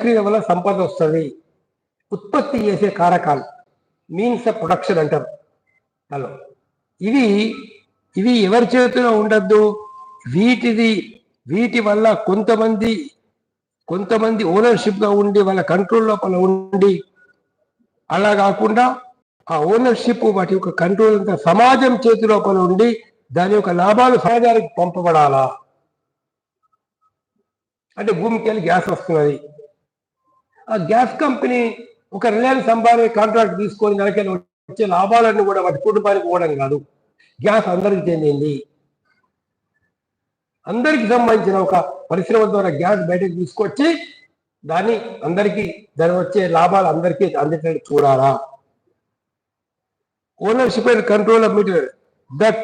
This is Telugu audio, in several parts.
ఫ్యాక్టరీల వల్ల సంపద వస్తుంది. ఉత్పత్తి చేసే కారకాలు మీన్స్ ఆఫ్ ప్రొడక్షన్ అంటారు. హలో ఇవి ఇవి ఎవరి చేతిలో ఉండద్దు? వీటిది వీటి వల్ల కొంతమంది కొంతమంది ఓనర్షిప్గా ఉండి వాళ్ళ కంట్రోల్ లోపల ఉండి అలా కాకుండా ఆ ఓనర్షిప్ వాటి యొక్క కంట్రోల్ అంతా సమాజం చేతి లోపల ఉండి దాని యొక్క లాభాలు సమాజానికి పంపబడాలా? అంటే భూమికి వెళ్ళి గ్యాస్ వస్తున్నది. ఆ గ్యాస్ కంపెనీ ఒక రిలయన్స్ అంబానీ కాంట్రాక్ట్ తీసుకొని నెలకెళ్ళి వచ్చే లాభాలన్నీ కూడా వాటి కుటుంబానికి పోవడం కాదు. గ్యాస్ అందరికి చెందింది. అందరికి సంబంధించిన ఒక పరిశ్రమ ద్వారా గ్యాస్ బయటకు తీసుకొచ్చి దాన్ని అందరికీ దాని వచ్చే లాభాలు అందరికీ అందేటట్టు చూడాలా? Ownership and control of meter that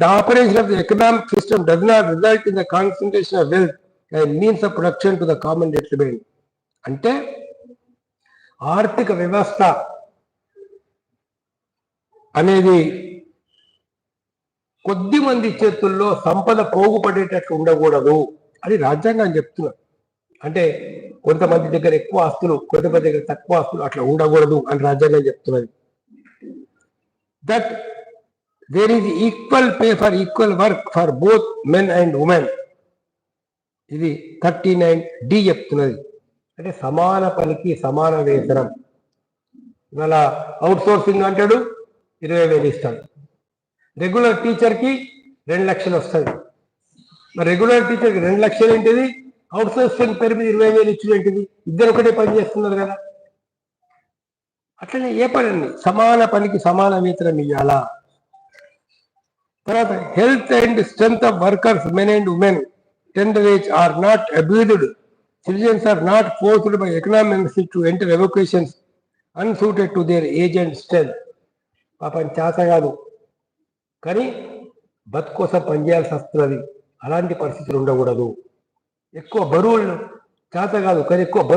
the operation of the economic system does not result in the concentration of wealth means of production to the common detriment అంటే ఆర్థిక వ్యవస్థ అనేది కొద్ది మంది చేతుల్లో సంపద పోగుపడేటట్లు ఉండకూడదు అని రాజ్యాంగం చెప్తున్నారు అంటే కొంతమంది దగ్గర ఎక్కువ ఆస్తులు కొంతమంది దగ్గర తక్కువ ఆస్తులు అట్లా ఉండకూడదు అని రాజ్యాంగం చెప్తున్నది. That there is equal pay for equal work for both men and women ఇది థర్టీ నైన్ డి చెప్తున్నది. అంటే సమాన పనికి సమాన వేతనం. ఇవాళ అవుట్ సోర్సింగ్ అంటాడు ఇరవై వేలు ఇస్తాడు. రెగ్యులర్ టీచర్కి రెండు లక్షలు వస్తుంది మరి రెగ్యులర్ టీచర్కి రెండు లక్షలు ఏంటిది? అవుట్ సోర్సింగ్ పేరు మీద ఇరవై వేలు ఇచ్చిన ఏంటిది? ఇద్దరు ఒకటే పని చేస్తున్నారు కదా. అట్లనే ఏ పని అండి సమాన పనికి సమాన వేతనం ఇవ్వాలా తర్వాత health and strength of workers men and women tender age are not abused citizens are not forced by economics to enter evacuations unsuited to their age and strength. పాపం చేత కాదు కానీ బతు కోసం పనిచేయాల్సి వస్తున్నది అలాంటి పరిస్థితులు ఉండకూడదు ఎక్కువ బరువులు చేత కాదు కానీ ఎక్కువ బరువు